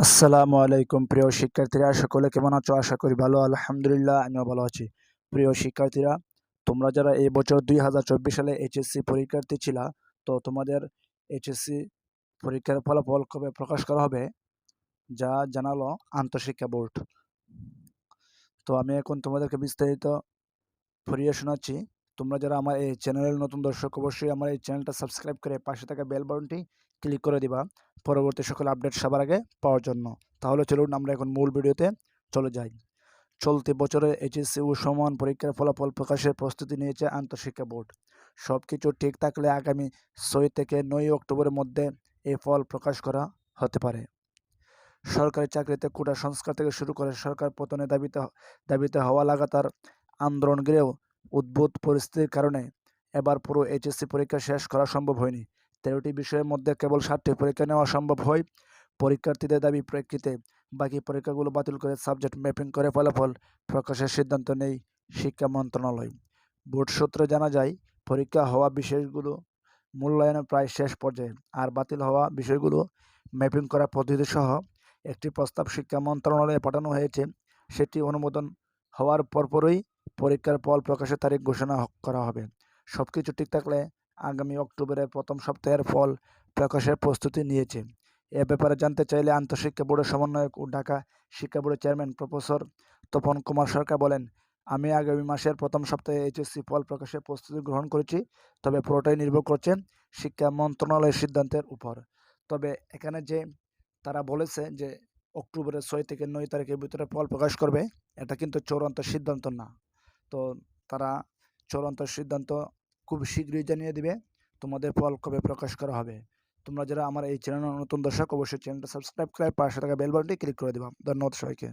আসসালামু আলাইকুম প্রিয় শিক্ষার্থীরা, সকলে কেমন আছো? আশা করি ভালো, আলহামদুলিল্লাহ, আমিও ভালো আছি। প্রিয় শিক্ষার্থীরা, তোমরা যারা এই বছর দুই হাজার চব্বিশ সালে এইচএসসি পরীক্ষার্থী ছিলা, তো তোমাদের এইচএসসি পরীক্ষার ফলাফল কবে প্রকাশ করা হবে? যা জানালো আন্তঃশিক্ষা বোর্ড। তো আমি এখন তোমাদেরকে বিস্তারিত পড়িয়ে শোনাচ্ছি। তোমরা যারা আমার এই চ্যানেলের নতুন দর্শক, অবশ্যই আমার এই চ্যানেলটা সাবস্ক্রাইব করে পাশে থাকা বেল বাটনটি ক্লিক করে দিবা। পরবর্তী সকল আপডেট সবার আগে পাওয়ার জন্য। তাহলে চলুন আমরা এখন মূল ভিডিওতে চলে যাই। চলতি বছরে এইচএসসি ও সমান পরীক্ষার ফলাফল প্রকাশের প্রস্তুতি নিয়েছে আন্তঃশিক্ষা বোর্ড। সব কিছু ঠিক থাকলে আগামী ছয় থেকে নয় অক্টোবরের মধ্যে এই ফল প্রকাশ করা হতে পারে। সরকারি চাকরিতে কোটা সংস্কার থেকে শুরু করে সরকার পতনের দাবিতে দাবিতে হওয়া লাগাতার আন্দোলন গেলেও উদ্ভূত পরিস্থিতির কারণে এবার পুরো এইচএসসি পরীক্ষা শেষ করা সম্ভব হয়নি। তেরোটি বিষয়ের মধ্যে কেবল সাতটি পরীক্ষা নেওয়া সম্ভব হয়। পরীক্ষার্থীদের দাবি, প্রেক্ষিতে বাকি পরীক্ষাগুলো বাতিল করে সাবজেক্ট ম্যাপিং করে ফলাফল প্রকাশের সিদ্ধান্ত নেই শিক্ষা মন্ত্রণালয়। বোর্ড সূত্রে জানা যায়, পরীক্ষা হওয়া বিষয়গুলো মূল্যায়নের প্রায় শেষ পর্যায়ে আর বাতিল হওয়া বিষয়গুলো ম্যাপিং করা পদ্ধতি সহ একটি প্রস্তাব শিক্ষা মন্ত্রণালয়ে পাঠানো হয়েছে। সেটি অনুমোদন হওয়ার পরপরই পরীক্ষার ফল প্রকাশের তারিখ ঘোষণা করা হবে। সব কিছু ঠিক থাকলে আগামী অক্টোবরের প্রথম সপ্তাহের ফল প্রকাশের প্রস্তুতি নিয়েছে। এ ব্যাপারে জানতে চাইলে আন্তঃশিক্ষা বোর্ডের সমন্বয়ক ও ঢাকা শিক্ষা বোর্ডের চেয়ারম্যান প্রফেসর তপন কুমার সরকার বলেন, আমি আগামী মাসের প্রথম সপ্তাহে এইচএসসি ফল প্রকাশের প্রস্তুতি গ্রহণ করেছি, তবে পুরোটাই নির্ভর করছে শিক্ষা মন্ত্রণালয়ের সিদ্ধান্তের উপর। তবে এখানে যে তারা বলেছে যে অক্টোবরের ছয় থেকে নয় তারিখের ভিতরে ফল প্রকাশ করবে, এটা কিন্তু চূড়ান্ত সিদ্ধান্ত না। তো তারা চূড়ান্ত সিদ্ধান্ত খুব শীঘ্রই জানিয়ে দেবে তোমাদের ফল কবে প্রকাশ করা হবে। তোমরা যারা আমার এই চ্যানেল নতুন দর্শক, অবশ্যই চ্যানেলটা সাবস্ক্রাইব করে পাশে থাকা বেল বাটনটি ক্লিক করে দেবা। ধন্যবাদ সবাইকে।